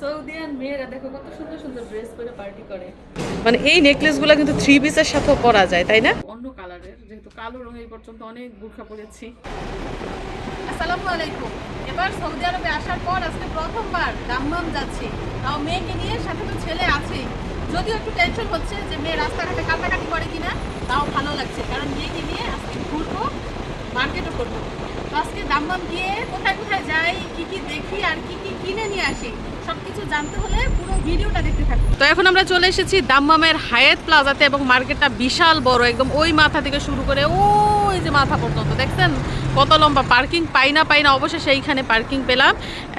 সৌদিয়ান মেয়েরা দেখো কত সুন্দর সুন্দর ড্রেস পরে পার্টি করে। মানে এই নেকলেসগুলো কিন্তু থ্রি পিসের সাথেও পরা যায় তাই না? অন্য কালারের যেহেতু কালো রঙ এই পর্যন্ত অনেক বুরখা পরেছি। আসসালামু আলাইকুম। এবার সৌদি আরবে আসার পর আজকে প্রথমবার দাম্মাম যাচ্ছি। তাও মেয়েকে নিয়ে সাথে তো ছেলে আছেই যদিও একটু টেনশন হচ্ছে যে মেয়ে রাস্তাঘাটে কাটাকাটি করে কিনা তাও ভালো লাগছে। কারণ মেয়েকে নিয়ে আজকে ঘুরবো মার্কেটও করব। তো আজকে দাম্মাম গিয়ে কোথায় কোথায় যাই কি কি দেখি আর কি কি কিনে নিয়ে আসি সবকিছু জানতে হলে পুরো ভিডিওটা দেখতে থাকুন। তো এখন আমরা চলে এসেছি দাম্মামের হায়াত প্লাজাতে এবং মার্কেটটা বিশাল বড়, একদম ওই মাথা থেকে শুরু করে ওই যে মাথা পর্যন্ত। দেখছেন? কত লম্বা পার্কিং পাই না পাই না অবশেষে এইখানে পার্কিং পেলাম।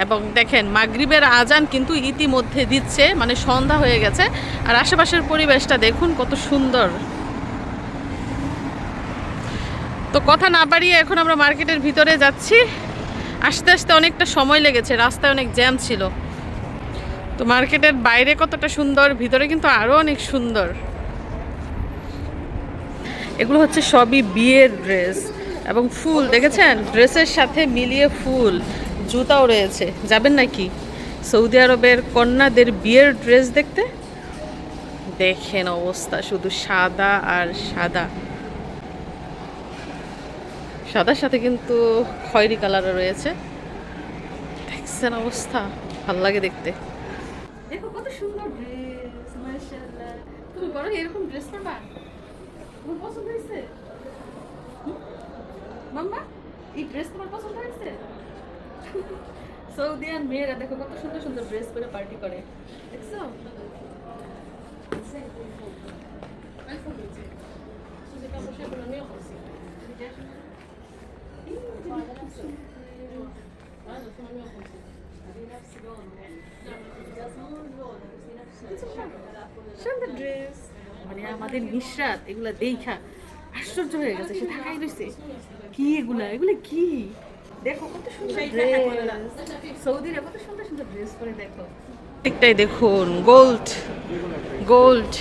এবং দেখেন, মাগরিবের আজান কিন্তু ইতিমধ্যে দিচ্ছে মানে সন্ধ্যা হয়ে গেছে। আর আশেপাশের পরিবেশটা দেখুন, কত সুন্দর। তো কথা না বাড়িয়ে এখন আমরা মার্কেটের ভিতরে যাচ্ছি। আস্তে আস্তে অনেকটা সময় লেগেছে, রাস্তায় অনেক জ্যাম ছিল। তো মার্কেটের বাইরে কতটা সুন্দর, ভিতরে কিন্তু আরও অনেক সুন্দর। এগুলো হচ্ছে সবই বিয়ের ড্রেস এবং ফুল, দেখেছেন? ড্রেসের সাথে মিলিয়ে ফুল, জুতাও রয়েছে। যাবেন নাকি? সৌদি আরবের কন্যাদের বিয়ের ড্রেস দেখতে? দেখেন অবস্থা, শুধু সাদা আর সাদা। সাদার সাথে কিন্তু খয়েরি কালারও রয়েছে। দেখছেন অবস্থা, ভালো লাগে দেখতে। দেখো কত সুন্দর ড্রেস মাশাআল্লাহ তুমি বড় এরকম ড্রেস পরবা তোমার পছন্দ হয়েছে? মাম্মা এই ড্রেস তোমার পছন্দ হয়েছে সৌদিয়ান মেয়েরা দেখো কত সুন্দর সুন্দর ড্রেস পরে পার্টি করে দেখছ সুন্দর ড্রেস মানে আমাদের নিঃশ্বাস এগুলা দেখা আশ্চর্য হয়ে গেছে সে ঢাকায় রয়েছে কি এগুলা? এগুলা কি? দেখো কত সুন্দর সৌদিরা কত সুন্দর সুন্দর ড্রেস পরে দেখো। একটাই দেখুন গোল্ড গোল্ড।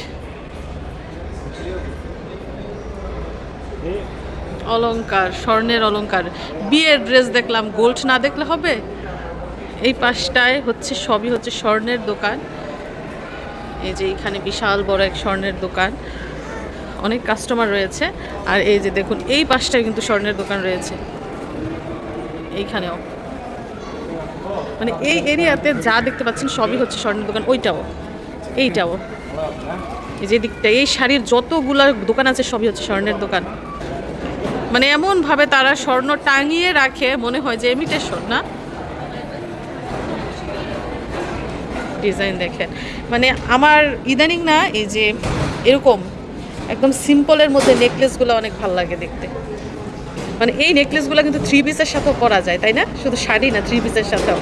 অলংকার স্বর্ণের অলংকার। বিয়ের ড্রেস দেখলাম গোল্ড না দেখলে হবে? এই পাশটায় হচ্ছে সবই হচ্ছে স্বর্ণের দোকান। এই যে এখানে বিশাল বড় এক স্বর্ণের দোকান। অনেক কাস্টমার রয়েছে। আর এই যে দেখুন, এই পাশটায় কিন্তু স্বর্ণের দোকান রয়েছে। এইখানেও। মানে এই এরিয়াতে যা দেখতে পাচ্ছেন সবই হচ্ছে স্বর্ণের দোকান। ওইটাও। এইটাও। এই যে দিকটা এই শাড়ির যতগুলা দোকান আছে সবই হচ্ছে স্বর্ণের দোকান। মানে এমনভাবে তারা স্বর্ণ টাঙিয়ে রাখে, মনে হয় যে ইমিটেশন না? ডিজাইন দেখেন। মানে আমার ইদানিং না এই যে এরকম একদম সিম্পলের মধ্যে নেকলেসগুলো অনেক ভালো লাগে দেখতে। মানে এই নেকলেসগুলো কিন্তু থ্রি পিসের সাথেও পরা যায়, তাই না? শুধু শাড়ি না থ্রি পিসের সাথেও।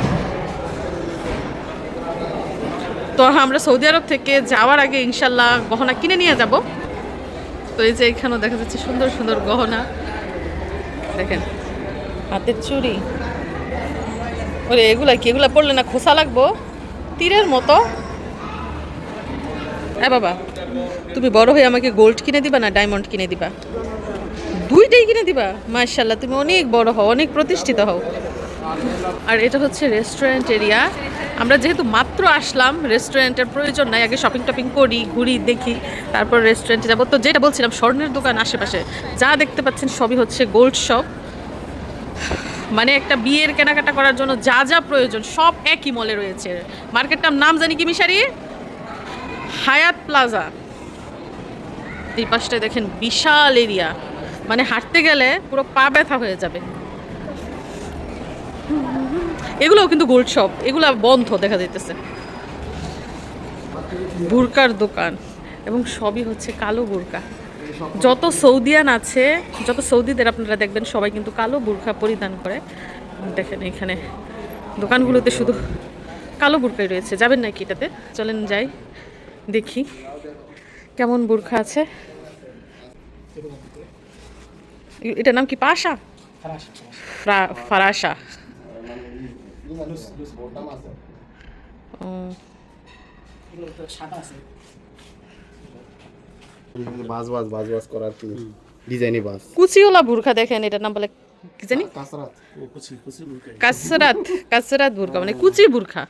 তো আমরা সৌদি আরব থেকে যাওয়ার আগে ইনশাল্লাহ গহনা কিনে নিয়ে যাব। তো এই যে এখানেও দেখা যাচ্ছে সুন্দর সুন্দর গহনা। দেখেন, হাতের চুড়ি। ওরে, এগুলা কি? এগুলা পড়লে না খোসা লাগবো? তীরের মতো। হ্যাঁ বাবা, তুমি বড় হয়ে আমাকে গোল্ড কিনে দিবা না ডায়মন্ড কিনে দিবা? দুইটাই কিনে দিবা? মার্শাল্লাহ তুমি অনেক বড় হও, অনেক প্রতিষ্ঠিত হও। আর এটা হচ্ছে রেস্টুরেন্ট এরিয়া আমরা যেহেতু মাত্র আসলাম রেস্টুরেন্টের প্রয়োজন নাই। আগে শপিং টপিং করি, ঘুরি, দেখি, তারপর রেস্টুরেন্টে যাব। তো যেটা বলছিলাম, স্বর্ণের দোকান আশেপাশে। যা দেখতে পাচ্ছেন সবই হচ্ছে গোল্ড শপ মানে একটা বিয়ের কেনাকাটা করার জন্য যা যা প্রয়োজন, সব একই মলে রয়েছে। মার্কেটটার নাম জানি কি মিশারি? হায়াত প্লাজা। এই পাশটায় দেখেন বিশাল এরিয়া মানে হাঁটতে গেলে পুরো পা ব্যথা হয়ে যাবে। এগুলোও কিন্তু গোল্ড শপ এগুলো বন্ধ দেখা যাইতেছে। বুরকার দোকান এবং সবই হচ্ছে কালো বুরকা। যত সৌদিয়ান আছে যত সৌদিদের আপনারা দেখবেন সবাই কিন্তু কালো বুরখা পরিধান করে। দেখেন এখানে দোকানগুলোতে শুধু কালো বুরকাই রয়েছে। যাবেন নাকি এটাতে? চলেন যাই দেখি কেমন বুরখা আছে। এটার নাম কি পাশা? ফ্রা- ফারাসা। ও, বাস বাস বাস বাস করার কি ডিজাইনি বাস? কুচিওলা বুরখা দেখেন এটার নাম বলে কি জানি? কাসরাত। কাসরাত কাসরাত বুরখা মানে কুচি বুরখা।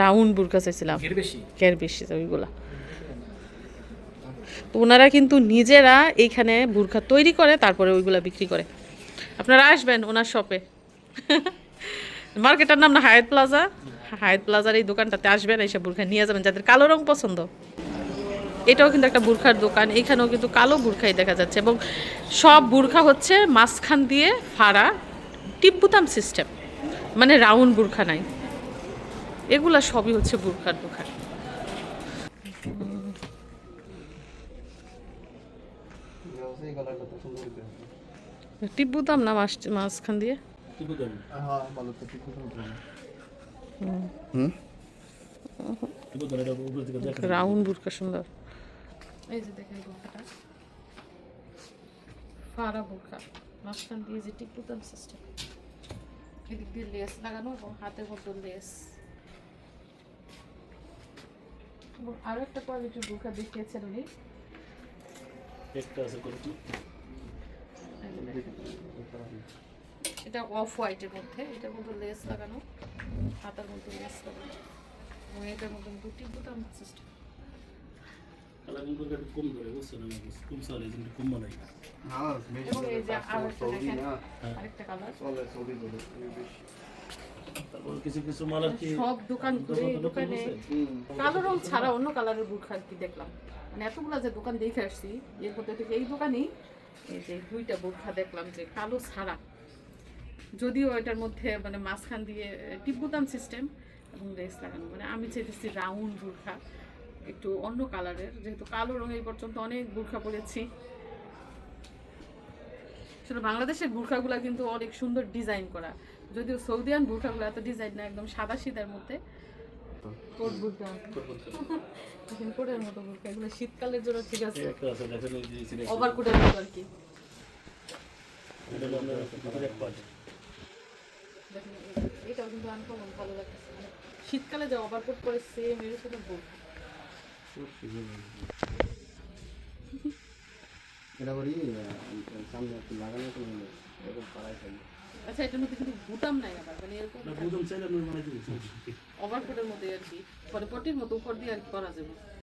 রাউন্ড বুরকা চাইছিলাম। এর বেশি? কের বেশি ওইগুলা। তো ওনারা কিন্তু নিজেরা এইখানে বুরখা তৈরি করে তারপরে ওইগুলা বিক্রি করে। আপনারা আসবেন ওনার শপে মার্কেটের নাম না হায়াত প্লাজা হায়াত প্লাজার এই দোকানটাতে আসবেন এইসব বুরখা নিয়ে যাবেন যাদের কালো রং পছন্দ। এটাও কিন্তু একটা বুর্খার দোকান এখানেও কিন্তু কালো বুর্খাই দেখা যাচ্ছে এবং সব বুর্খা হচ্ছে মাঝখান দিয়ে ফাড়া টিপবুতাম সিস্টেম মানে রাউন্ড বুর্খা নাই। এগুলা সবই হচ্ছে বুর্খার দোকান। টিপবুতাম না মাঝখান দিয়ে? টিপুদাম হ্যাঁ ভালো তো ঠিক আছে টিপুদাম এটা উপর থেকে দেখা রাউন্ড বুরকা সুন্দর এই যে দেখেন বোরখাটা ফাড়া বোরখা মাঝখান দিয়ে যে টিকটুকান সিস্টেম এদিক দিয়ে লেস লাগানো এবং হাতের মতো লেস এবং আরও একটা কোয়ালিটির বোরখা দেখিয়েছেন উনি একটা আছে কোয়ালিটি এই যে দেখেন। এটা অফ হোয়াইটের মধ্যে এটার মধ্যে লেস লাগানো হাতার মধ্যে লেস লাগানো এবং এটার মধ্যে কিন্তু টিকটুকান সিস্টেম কালারিং করে একটু কম ধরে বুঝছেন আমি কম চলে কিন্তু কম বানাই হ্যাঁ এই যে আরও একটা না? আরেকটা কালার চলে সৌদি করে কিছু কিছু মাল আর কি সব দোকান দোকানে কালো রং ছাড়া অন্য কালারের বুরখা আর কি দেখলাম? মানে এতগুলা যে দোকান দেখে আসছি এর মধ্যে থেকে এই দোকানেই এই যে দুইটা বুরখা দেখলাম যে কালো ছাড়া। যদিও এটার মধ্যে মানে মাঝখান দিয়ে টিপবুতাম সিস্টেম এবং রেস লাগানো। মানে আমি চাইতেছি রাউন্ড বুরখা একটু অন্য কালারের যেহেতু কালো রঙ এই পর্যন্ত অনেক বুরখা পরেছি। আসলে বাংলাদেশের বুরখাগুলো কিন্তু অনেক সুন্দর ডিজাইন করা। যদিও সৌদিয়ান বুরখাগুলো এত ডিজাইন না একদম সাদা সিধার মধ্যে। কোট বুরখা। এখন কোটের মতো বুরখা। এগুলো শীতকালের জন্য ঠিক আছে। একটা আছে দেখেন এই যে সিলেক্ট ওভার কোটের মতো আর কি এটা হলো আপনার মাথার এক পার্ট দেখেন, এটাও কিন্তু আনকমন ভালো লাগছে মানে শীতকালে যে ওভার কোট করে সেম এর সাথে বুরখা এটা করি সামনে একটু লাগানো এরকম পাড়ায় আচ্ছা এটার মধ্যে কিন্তু বুতাম নাই আবার? মানে এরকম এটা বুদম চাইলে আমি বানাই দিচ্ছি ওভার কোটের মধ্যে আর কি। পরে পটির মতো উপর দিয়ে আর কি করা যাবে।